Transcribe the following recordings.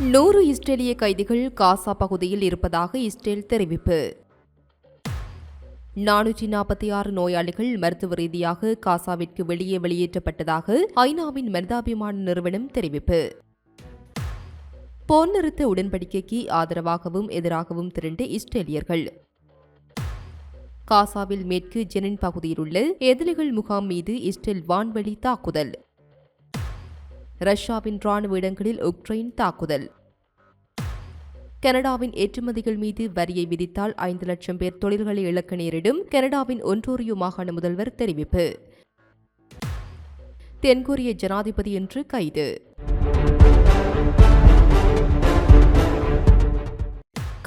நூறு இஸ்ரேலிய கைதிகள் காசா பகுதியில் இருப்பதாக இஸ்ரேல் தெரிவிப்பு. நானூற்றி நாற்பத்தி ஆறு நோயாளிகள் மருத்துவ ரீதியாக காசாவிற்கு வெளியே வெளியேற்றப்பட்டதாக ஐநாவின் மனிதாபிமான நிறுவனம் தெரிவிப்பு. போர் நிறுத்த உடன்படிக்கைக்கு ஆதரவாகவும் எதிராகவும் திரண்டு இஸ்ரேலியர்கள். காசாவில் மேற்கு ஜெனின் பகுதியில் உள்ள எதிரிகள் முகாம் மீது இஸ்ரேல் வான்வழி தாக்குதல். ரஷ்யாவின் ராணுவ இடங்களில் உக்ரைன் தாக்குதல். கனடாவின் ஏற்றுமதிகள் மீது வரியை விதித்தால் ஐந்து லட்சம் பேர் தொழில்களை இழக்க நேரிடும் கனடாவின் ஒன்றோரியோ மாகாண முதல்வர் தெரிவிப்பு. தென்கொரிய ஜனாதிபதி என்று கைது.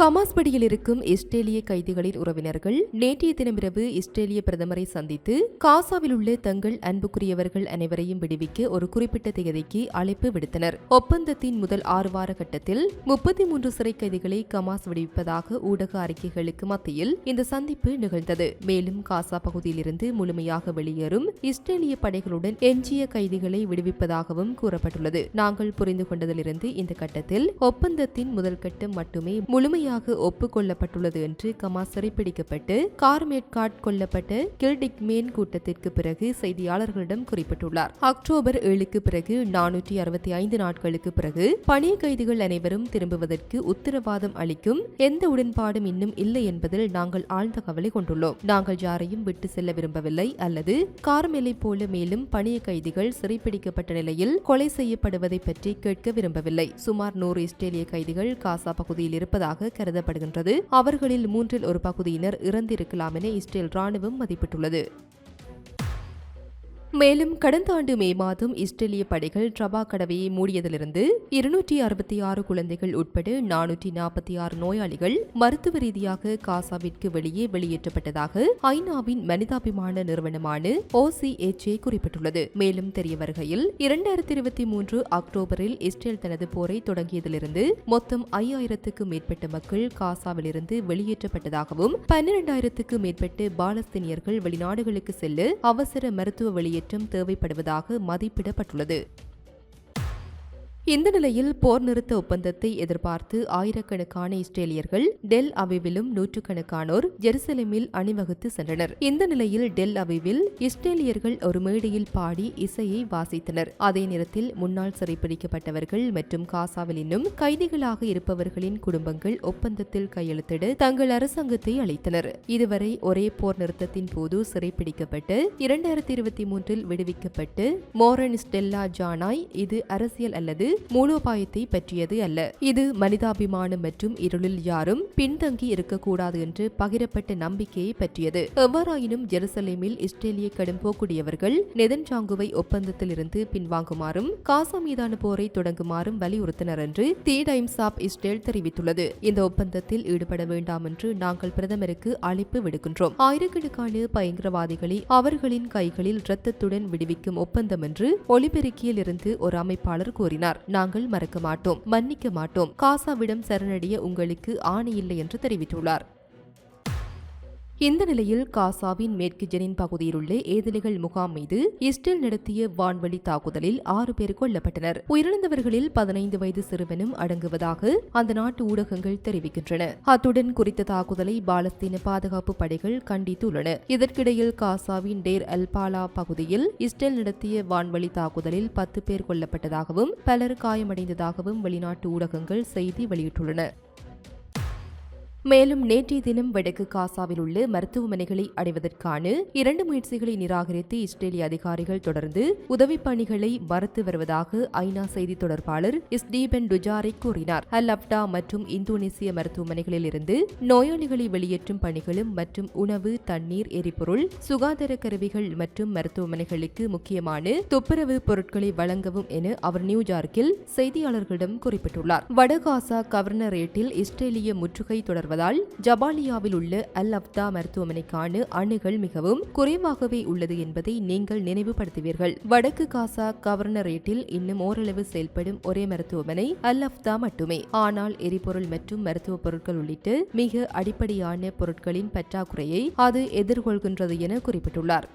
கமாஸ்படியில் இருக்கும் இஸ்ரேலிய கைதிகளின் உறவினர்கள் நேற்றைய தினமிரவு இஸ்ரேலிய பிரதமரை சந்தித்து காசாவில் உள்ள தங்கள் அன்புக்குரியவர்கள் அனைவரையும் விடுவிக்க ஒரு குறிப்பிட்ட தேதிக்கு அழைப்பு விடுத்தனர். ஒப்பந்தத்தின் முதல் ஆறு வார கட்டத்தில் முப்பத்தி மூன்று சிறை கைதிகளை கமாஸ் விடுவிப்பதாக ஊடக அறிக்கைகளுக்கு மத்தியில் இந்த சந்திப்பு நிகழ்ந்தது. மேலும் காசா பகுதியிலிருந்து முழுமையாக வெளியேறும் இஸ்ரேலிய படைகளுடன் எஞ்சிய கைதிகளை விடுவிப்பதாகவும் கூறப்பட்டுள்ளது. நாங்கள் புரிந்து கொண்டதிலிருந்து இந்த கட்டத்தில் ஒப்பந்தத்தின் முதல் கட்டம் மட்டுமே முழுமையாக முழுமையாக ஒப்புக்கொள்ளப்பட்டுள்ளது என்று கமா சிறைப்பிடிக்கப்பட்டு கார்மேட்காட் கொல்லப்பட்ட கில்டிக் மேன் கூட்டத்திற்கு பிறகு செய்தியாளர்களிடம் குறிப்பிட்டுள்ளார். அக்டோபர் ஏழுக்கு பிறகு நானூற்றி அறுபத்தி ஐந்து நாட்களுக்கு பிறகு பணிய கைதிகள் அனைவரும் திரும்புவதற்கு உத்தரவாதம் அளிக்கும் எந்த உடன்பாடும் இன்னும் இல்லை என்பதில் நாங்கள் ஆழ்ந்த கவலை கொண்டுள்ளோம். நாங்கள் யாரையும் விட்டு செல்ல விரும்பவில்லை அல்லது கார்மெலை போல மேலும் பணிய கைதிகள் சிறைப்பிடிக்கப்பட்ட நிலையில் கொலை செய்யப்படுவதை பற்றி கேட்க விரும்பவில்லை. சுமார் நூறு இஸ்ரேலிய கைதிகள் காசா பகுதியில் இருப்பதாக கருதப்படுகின்றது. அவர்களில் மூன்றில் ஒரு பகுதியினர் இறந்திருக்கலாம் என இஸ்ரேல் ராணுவம் மதிப்பிட்டுள்ளது. மேலும் கடந்த ஆண்டு மே மாதம் இஸ்ரேலிய படைகள் ட்ரபா கடவையை மூடியதிலிருந்து இருநூற்றி அறுபத்தி ஆறு குழந்தைகள் உட்பட நானூற்றி நாற்பத்தி ஆறு நோயாளிகள் மருத்துவ ரீதியாக காசாவிற்கு வெளியே வெளியேற்றப்பட்டதாக ஐநாவின் மனிதாபிமான நிறுவனமான ஓசிஎச்ஏ குறிப்பிட்டுள்ளது. மேலும் தெரிய வருகையில் இரண்டாயிரத்தி இருபத்தி மூன்று அக்டோபரில் இஸ்ரேல் தனது போரை தொடங்கியதிலிருந்து மொத்தம் ஐயாயிரத்துக்கும் மேற்பட்ட மக்கள் காசாவிலிருந்து வெளியேற்றப்பட்டதாகவும் பன்னிரண்டாயிரத்துக்கும் மேற்பட்ட பாலஸ்தீனியர்கள் வெளிநாடுகளுக்கு செல்ல அவசர மருத்துவ வெளியே வெளியேற்றம் தேவைப்படுவதாக மதிப்பிடப்பட்டுள்ளது. இந்த நிலையில் போர் நிறுத்த ஒப்பந்தத்தை எதிர்பார்த்து ஆயிரக்கணக்கான இஸ்ரேலியர்கள் டெல் அவிவிலும் நூற்றுக்கணக்கானோர் ஜெருசலேமில் அணிவகுத்து சென்றனர். இந்த நிலையில் டெல் அவிவில் இஸ்ரேலியர்கள் ஒரு மேடையில் பாடி இசையை வாசித்தனர். அதே நேரத்தில் முன்னாள் சிறைப்பிடிக்கப்பட்டவர்கள் மற்றும் காசாவில் இன்னும் கைதிகளாக இருப்பவர்களின் குடும்பங்கள் ஒப்பந்தத்தில் கையெழுத்திட தங்கள் அரசாங்கத்தை அளித்தனர். இதுவரை ஒரே போர் நிறுத்தத்தின் போது சிறைப்பிடிக்கப்பட்டு இரண்டாயிரத்தி இருபத்தி மூன்றில் விடுவிக்கப்பட்டு மோரன் ஸ்டெல்லா ஜானாய் இது அரசியல் அல்லது மூலோபாயத்தை பற்றியது அல்ல. இது மனிதாபிமானம் மற்றும் இருளில் யாரும் பின்தங்கி இருக்கக்கூடாது என்று பகிரப்பட்ட நம்பிக்கையை பற்றியது. எவ்வாறாயினும் ஜெருசலேமில் இஸ்ரேலிய கடும் போக்குடையவர்கள் நெதன்ஜாங்குவை ஒப்பந்தத்திலிருந்து பின்வாங்குமாறும் காசா மீதான போரை தொடங்குமாறும் வலியுறுத்தினர் என்று தி டைம்ஸ் ஆப் இஸ்ரேல் தெரிவித்துள்ளது. இந்த ஒப்பந்தத்தில் ஈடுபட வேண்டாம் என்று நாங்கள் பிரதமருக்கு அழைப்பு விடுக்கின்றோம். ஆயிரக்கணக்கான பயங்கரவாதிகளை அவர்களின் கைகளில் இரத்தத்துடன் விடுவிக்கும் ஒப்பந்தம் என்று ஒலிபெருக்கியில் இருந்து ஒரு அமைப்பாளர் கூறினார். நாங்கள் மறக்க மாட்டோம் மன்னிக்க மாட்டோம். காசாவிடம் சரணடைய உங்களுக்கு ஆணை இல்லை என்று தெரிவித்துள்ளார். இந்த நிலையில் காசாவின் மேற்கு ஜெனின் பகுதியில் உள்ள ஏதிலிகள் முகாம் மீது இஸ்ரேல் நடத்திய வான்வழி தாக்குதலில் ஆறு பேர் கொல்லப்பட்டனர். உயிரிழந்தவர்களில் பதினைந்து வயது சிறுவனும் அடங்குவதாக அந்த நாட்டு ஊடகங்கள் தெரிவிக்கின்றன. அத்துடன் குறித்த தாக்குதலை பாலஸ்தீன பாதுகாப்பு படைகள் கண்டித்துள்ளன. இதற்கிடையில் காசாவின் டேர் அல்பாலா பகுதியில் இஸ்ரேல் நடத்திய வான்வழி தாக்குதலில் பத்து பேர் கொல்லப்பட்டதாகவும் பலர் காயமடைந்ததாகவும் வெளிநாட்டு ஊடகங்கள் செய்தி வெளியிட்டுள்ளன. மேலும் நேற்றைய தினம் வடக்கு காசாவில் உள்ள மருத்துவமனைகளை அடைவதற்கான இரண்டு முயற்சிகளை நிராகரித்து இஸ்ரேலிய அதிகாரிகள் தொடர்ந்து உதவி பணிகளை மறுத்து வருவதாக ஐநா செய்தி தொடர்பாளர் ஸ்டீபன் டுஜாரை கூறினார். அல் அப்டா மற்றும் இந்தோனேசிய மருத்துவமனைகளில் இருந்து நோயாளிகளை வெளியேற்றும் பணிகளும் மற்றும் உணவு தண்ணீர் எரிபொருள் சுகாதார கருவிகள் மற்றும் மருத்துவமனைகளுக்கு முக்கியமான துப்புரவு பொருட்களை வழங்கவும் என அவர் நியூயார்க்கில் செய்தியாளர்களிடம் குறிப்பிட்டுள்ளார். வடகாசா கவர்னரேட்டில் இஸ்ரேலிய முற்றுகை தொடர்பு வருவதால் ஜபாலியாவில் உள்ள அல் அப்தா மருத்துவமனைக்கான அணுகள் மிகவும் குறைவாகவே உள்ளது என்பதை நீங்கள் நினைவுபடுத்துவீர்கள். வடக்கு காசா கவர்னரேட்டில் இன்னும் ஓரளவு செயல்படும் ஒரே மருத்துவமனை அல் அப்தா மட்டுமே. ஆனால் எரிபொருள் மற்றும் மருத்துவ பொருட்கள் உள்ளிட்ட மிக அடிப்படையான பொருட்களின் பற்றாக்குறையை அது எதிர்கொள்கின்றது என குறிப்பிட்டுள்ளார்.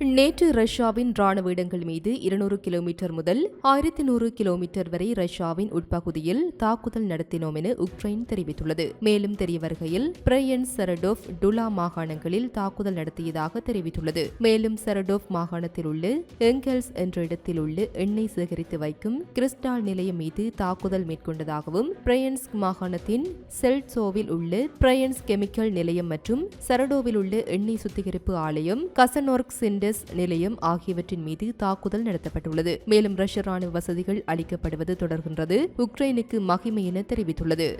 நேற்று ரஷ்யாவின் ராணுவ இடங்கள் மீது இருநூறு கிலோமீட்டர் முதல் ஆயிரத்தி நூறு கிலோமீட்டர் வரை ரஷ்யாவின் உட்பகுதியில் தாக்குதல் நடத்தினோம் என உக்ரைன் தெரிவித்துள்ளது. மேலும் தெரிய வருகையில் பிரயன் சரடோவ் டுலா மாகாணங்களில் தாக்குதல் நடத்தியதாக தெரிவித்துள்ளது. மேலும் சரடோவ் மாகாணத்தில் உள்ள எங்கெல்ஸ் என்ற இடத்தில் உள்ள எண்ணெய் சேகரித்து வைக்கும் கிறிஸ்டால் நிலையம் மீது தாக்குதல் மேற்கொண்டதாகவும் பிரயன்ஸ்க் மாகாணத்தின் செல்ட்சோவில் உள்ள பிரயன்ஸ் கெமிக்கல் நிலையம் மற்றும் சரடோவில் உள்ள எண்ணெய் சுத்திகரிப்பு ஆலயம் கசனோர்க் சிண்டஸ் நிலையம் ஆகியவற்றின் மீது தாக்குதல் நடத்தப்பட்டுள்ளது. மேலும் ரஷ்ய ராணுவ வசதிகள் அளிக்கப்படுவது தொடர்கின்றது. உக்ரைனுக்கு மகிமை என தெரிவித்துள்ளது.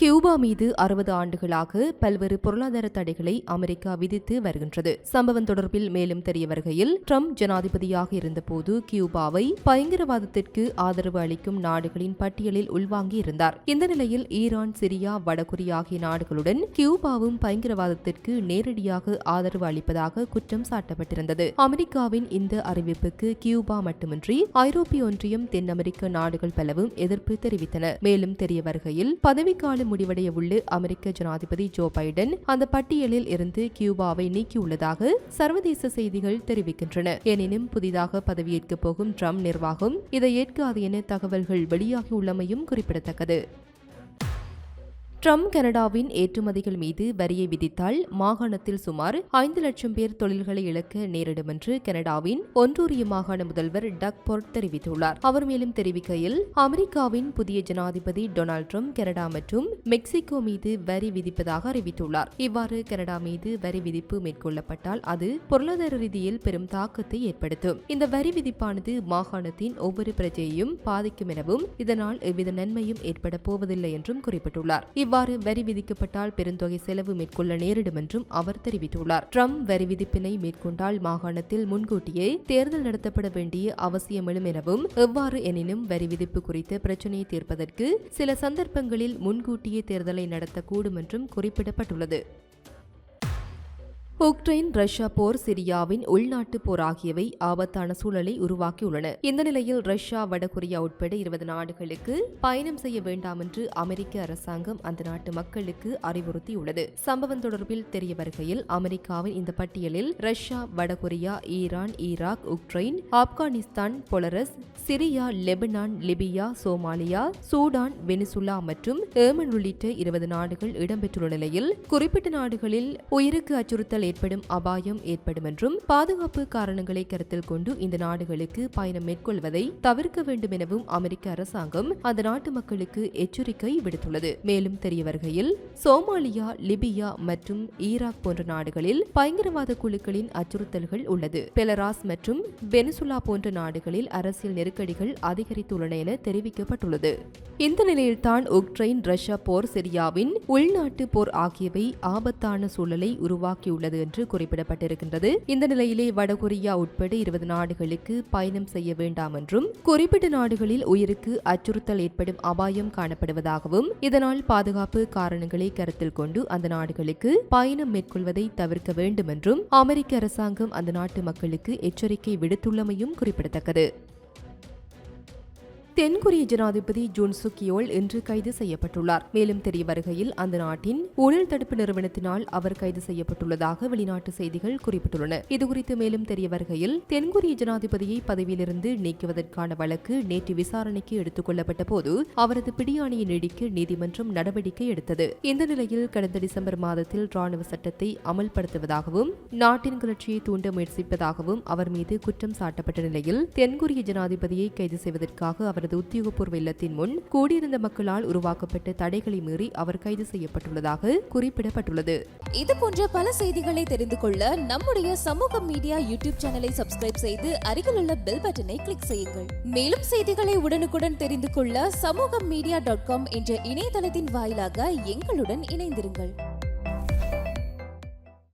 கியூபா மீது அறுபது ஆண்டுகளாக பல்வேறு பொருளாதார தடைகளை அமெரிக்கா விதித்து வருகின்றது. சம்பவம் தொடர்பில் மேலும் தெரிய வருகையில் ட்ரம்ப் ஜனாதிபதியாக இருந்தபோது கியூபாவை பயங்கரவாதத்திற்கு ஆதரவு அளிக்கும் நாடுகளின் பட்டியலில் உள்வாங்கி இருந்தார். இந்த நிலையில் ஈரான் சிரியா வடகொரியா ஆகிய நாடுகளுடன் கியூபாவும் பயங்கரவாதத்திற்கு நேரடியாக ஆதரவு அளிப்பதாக குற்றம் சாட்டப்பட்டிருந்தது. அமெரிக்காவின் இந்த அறிவிப்புக்கு கியூபா மட்டுமின்றி ஐரோப்பிய ஒன்றியம் தென் அமெரிக்க நாடுகள் பலவும் எதிர்ப்பு தெரிவித்தன. மேலும் தெரிய வருகையில் பதவிக்காலம் முடிவடைய உள்ள அமெரிக்க ஜனாதிபதி ஜோ பைடன் அந்த பட்டியலில் இருந்து கியூபாவை நீக்கியுள்ளதாக சர்வதேச செய்திகள் தெரிவிக்கின்றன. எனினும் புதிதாக பதவியேற்கப் போகும் ட்ரம்ப் நிர்வாகம் இதை ஏற்காது என தகவல்கள் வெளியாகியுள்ளமையும் குறிப்பிடத்தக்கது. ட்ரம்ப் கனடாவின் ஏற்றுமதிகள் மீது வரியை விதித்தால் மாகாணத்தில் சுமார் ஐந்து லட்சம் பேர் தொழில்களை இழக்க நேரிடும் என்று கனடாவின் ஒன்றூரிய மாகாண முதல்வர் டக் போர்ட் தெரிவித்துள்ளார். அவர் மேலும் தெரிவிக்கையில் அமெரிக்காவின் புதிய ஜனாதிபதி டொனால்ட் ட்ரம்ப் கனடா மற்றும் மெக்சிகோ மீது வரி விதிப்பதாக அறிவித்துள்ளார். இவ்வாறு கனடா மீது வரி விதிப்பு மேற்கொள்ளப்பட்டால் அது பொருளாதார ரீதியில் பெரும் தாக்கத்தை ஏற்படுத்தும். இந்த வரி விதிப்பானது மாகாணத்தின் ஒவ்வொரு பிரஜையையும் பாதிக்கும் எனவும் இதனால் எவ்வித நன்மையும் ஏற்பட போவதில்லை என்றும் குறிப்பிட்டுள்ளார். இவ்வாறு வரி விதிக்கப்பட்டால் பெருந்தொகை செலவு மேற்கொள்ள நேரிடும் என்றும் அவர் தெரிவித்துள்ளார். ட்ரம்ப் வரி விதிப்பினை மேற்கொண்டால் மாகாணத்தில் முன்கூட்டியே தேர்தல் நடத்தப்பட வேண்டிய அவசியம் எழும் எனவும் எவ்வாறு எனினும் வரி விதிப்பு குறித்த பிரச்சினையை தீர்ப்பதற்கு சில சந்தர்ப்பங்களில் முன்கூட்டியே தேர்தலை நடத்தக்கூடும் என்றும் குறிப்பிடப்பட்டுள்ளது. உக்ரைன் ரஷ்யா போர் சிரியாவின் உள்நாட்டு போர் ஆகியவை ஆபத்தான சூழலை உருவாக்கியுள்ளன. இந்த நிலையில் ரஷ்யா வடகொரியா உட்பட இருபது நாடுகளுக்கு பயணம் செய்ய வேண்டாம் என்று அமெரிக்க அரசாங்கம் அந்த நாட்டு மக்களுக்கு அறிவுறுத்தியுள்ளது. சம்பவம் தொடர்பில் தெரிய வருகையில் அமெரிக்காவின் இந்த பட்டியலில் ரஷ்யா வடகொரியா Iran Iraq Ukraine Afghanistan Belarus Syria Lebanon Libya Somalia Sudan Venezuela மற்றும் ஏமன் உள்ளிட்ட இருபது நாடுகள் இடம்பெற்றுள்ள நிலையில் குறிப்பிட்ட நாடுகளில் உயிருக்கு அச்சுறுத்தல் ஏற்படும் அபாயம் ஏற்படும் என்றும் பாதுகாப்பு காரணங்களை கருத்தில் கொண்டு இந்த நாடுகளுக்கு பயணம் மேற்கொள்வதை தவிர்க்க வேண்டும் எனவும் அமெரிக்க அரசாங்கம் அந்த நாட்டு மக்களுக்கு எச்சரிக்கை விடுத்துள்ளது. மேலும் தெரிய வருகையில் சோமாலியா லிபியா மற்றும் ஈராக் போன்ற நாடுகளில் பயங்கரவாத குழுக்களின் அச்சுறுத்தல்கள் உள்ளது. பெலராஸ் மற்றும் வெனிசுலா போன்ற நாடுகளில் அரசியல் நெருக்கடிகள் அதிகரித்துள்ளன என தெரிவிக்கப்பட்டுள்ளது. இந்த நிலையில்தான் உக்ரைன் ரஷ்யா போர் சிரியாவின் உள்நாட்டு போர் ஆகியவை ஆபத்தான சூழலை உருவாக்கியுள்ளது என்று குறிப்பிடப்பட்டிருக்கின்றது. இந்த நிலையிலே வடகொரியா உட்பட இருபது நாடுகளுக்கு பயணம் செய்ய வேண்டாம் என்றும் குறிப்பிட்ட நாடுகளில் உயிருக்கு அச்சுறுத்தல் ஏற்படும் அபாயம் காணப்படுவதாகவும் இதனால் பாதுகாப்பு காரணங்களை கருத்தில் கொண்டு அந்த நாடுகளுக்கு பயணம் மேற்கொள்வதை தவிர்க்க வேண்டும் என்றும் அமெரிக்க அரசாங்கம் அந்த நாட்டு மக்களுக்கு எச்சரிக்கை விடுத்துள்ளமையும் குறிப்பிடத்தக்கது. தென்கொரிய ஜனாதிபதி ஜூன் சுக்கியோல் இன்று கைது செய்யப்பட்டுள்ளார். மேலும் தெரிய வருகையில் அந்த நாட்டின் ஊழல் தடுப்பு நிறுவனத்தினால் அவர் கைது செய்யப்பட்டுள்ளதாக வெளிநாட்டு செய்திகள் குறிப்பிட்டுள்ளன. இதுகுறித்து மேலும் தெரிய வருகையில் தென்கொரிய ஜனாதிபதியை பதவியிலிருந்து நீக்குவதற்கான வழக்கு நேற்று விசாரணைக்கு எடுத்துக் கொள்ளப்பட்ட போது அவரது பிடியாணையை நீடிக்க நீதிமன்றம் நடவடிக்கை எடுத்தது. இந்த நிலையில் கடந்த டிசம்பர் மாதத்தில் ராணுவ சட்டத்தை அமல்படுத்துவதாகவும் நாட்டின் கிளர்ச்சியை தூண்ட முயற்சிப்பதாகவும் அவர் மீது குற்றம் சாட்டப்பட்ட நிலையில் தென்கொரிய ஜனாதிபதியை கைது செய்வதற்காக அவர் அவரது உத்தியோகபூர்வ இல்லத்தின் முன் கூடியிருந்த மக்களால் உருவாக்கப்பட்ட தடைகளை மீறி அவர் கைது செய்யப்பட்டுள்ளதாக குறிப்பிடப்பட்டுள்ளது. இது போன்ற பல செய்திகளை தெரிந்து கொள்ள நம்முடைய சமூக மீடியா யூடியூப் சேனலை சப்ஸ்கிரைப் செய்து அருகில் உள்ள பெல் பட்டனை கிளிக் செய்யுங்கள். மேலும் செய்திகளை உடனுக்குடன் தெரிந்து கொள்ள சமூக மீடியா டாட் காம் என்ற இணையதளத்தின் வாயிலாக எங்களுடன் இணைந்திருங்கள்.